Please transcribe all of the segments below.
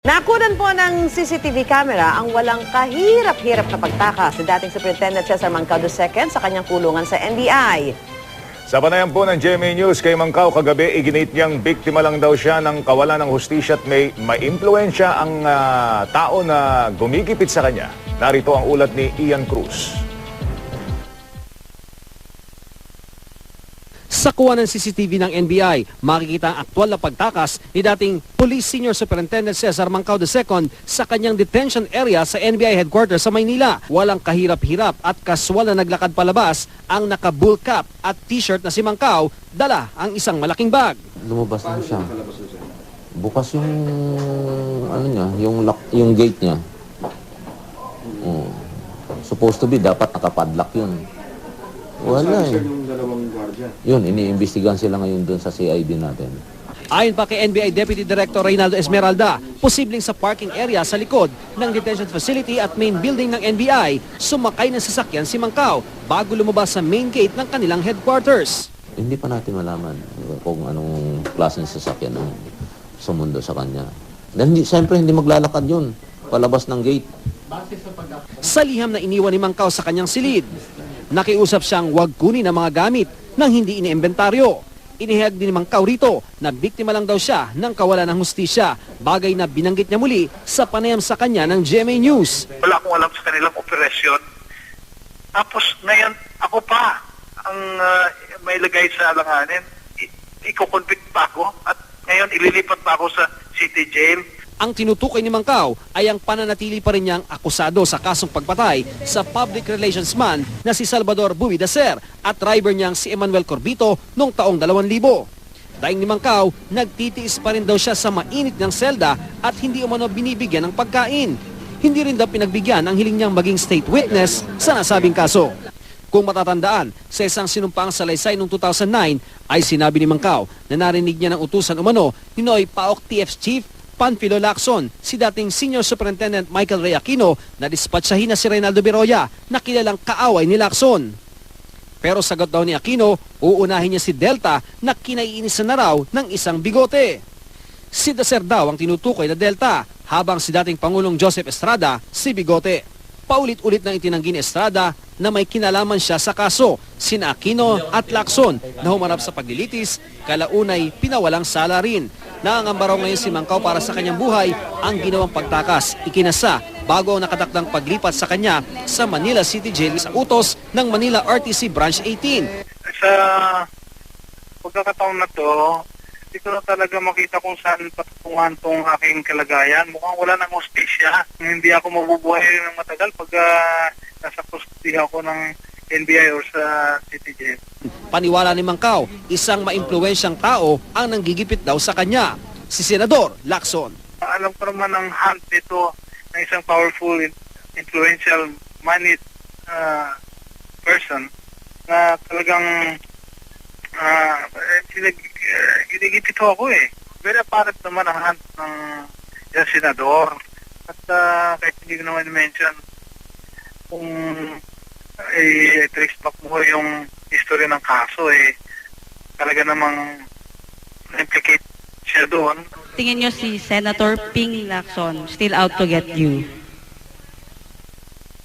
Nakunan po ng CCTV camera ang walang kahirap-hirap na pagtakas ni dating Superintendent Cesar Mancao II sa kanyang kulungan sa NBI. Sa panayam po ng GMA News kay Mangkaw kagabi, iginit niyang biktima lang daw siya ng kawalan ng hustisya at may maimpluensya ang ah, tao na gumigipit sa kanya. Narito ang ulat ni Ian Cruz. Sa kuha ng CCTV ng NBI, makikita ang aktwal na pagtakas ni dating Police Senior Superintendent Cesar Mancao II sa kanyang detention area sa NBI headquarters sa Maynila. Walang kahirap-hirap at kaswal na naglakad palabas ang naka-bull cap at t-shirt na si Mancao, dala ang isang malaking bag. lumabas na siya. Bukas yung ano niya, yung lock, yung gate niya. Oh. Supposed to be dapat nakapadlock yun. Wala eh. Yun, iniimbestigahan sila ngayon doon sa CID natin. Ayon pa kay NBI Deputy Director Reynaldo Esmeralda, posibleng sa parking area sa likod ng detention facility at main building ng NBI, sumakay ng sasakyan si Mancao bago lumabas sa main gate ng kanilang headquarters. Hindi pa natin malaman kung anong klase ng sasakyan ang sumundo sa kanya. Hindi, siyempre hindi maglalakad yun. Palabas ng gate. Sa liham na iniwan ni Mancao sa kanyang silid, nakiusap siyang huwag kunin ang mga gamit nang hindi iniimbentaryo. Inihayag din ni Mancao rito na biktima lang daw siya ng kawalan ng hustisya, bagay na binanggit niya muli sa panayam sa kanya ng GMA News. wala akong alam sa kanilang operasyon. Tapos ngayon, ako pa ang uh, may lagay sa alanganin. I- Iko-convict pa ako at ngayon ililipat pa ako sa city jail. Ang tinutukoy ni Mancao ay ang pananatili pa rin niyang akusado sa kasong pagpatay sa public relations man na si Salvador Buwi Dacer at driver niyang si Emmanuel Corbito noong taong 2000. Daing ni Mancao, nagtitiis pa rin daw siya sa mainit ng selda at hindi umano binibigyan ng pagkain. Hindi rin daw pinagbigyan ang hiling niyang maging state witness sa nasabing kaso. Kung matatandaan, sa isang sinumpang salaysay noong 2009 ay sinabi ni Mancao na narinig niya ng utusan umano ni Noy Paok TF Chief Panfilo Lacson, si dating Senior Superintendent Michael Ray Aquino na dispatsahin na si Reynaldo Beroya na kilalang kaaway ni Lacson. Pero sagot daw ni Aquino, uunahin niya si Delta na kinaiinisan na raw ng isang bigote. Si Dacer daw ang tinutukoy na Delta, habang si dating Pangulong Joseph Estrada si Bigote. Paulit-ulit nang itinanggi ni Estrada na may kinalaman siya sa kaso, sina Aquino at Lacson na humarap sa paglilitis, kalaunay pinawalang sala rin. Nangangamba ngayon si Mangkaw para sa kanyang buhay ang ginawang pagtakas, ikinasa bago ang nakatakdang paglipat sa kanya sa Manila City Jail sa utos ng Manila RTC Branch 18. Sa pagkakataon na to, hindi na talaga makita kung saan patutungan tong aking kalagayan. Mukhang wala nang hostisya. Hindi ako mabubuhay ng matagal pag ah, nasa custody ako ng NBI or sa jail. Paniwala ni Mangkaw, isang maimpluwensyang tao ang nanggigipit daw sa kanya, si Senador Lacson. alam ko naman ang hunt nito ng isang powerful, in- influential, moneyed uh, person na talagang uh, sinag, uh, ginigipit ho ako eh. Very apparent naman ang hunt ng yung senador. At uh, kahit hindi ko naman mention kung eh, trace back mo yung history ng kaso eh talaga namang implicate siya doon Tingin nyo si Senator Ping Lacson still out to get you?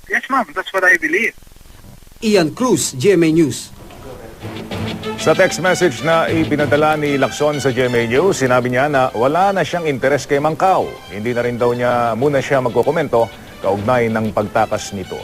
Yes, ma'am. That's what I believe. Ian Cruz, GMA News. Sa text message na ipinadala ni Lacson sa GMA News, sinabi niya na wala na siyang interes kay Mangkaw. Hindi na rin daw niya muna siya magkokomento kaugnay ng pagtakas nito.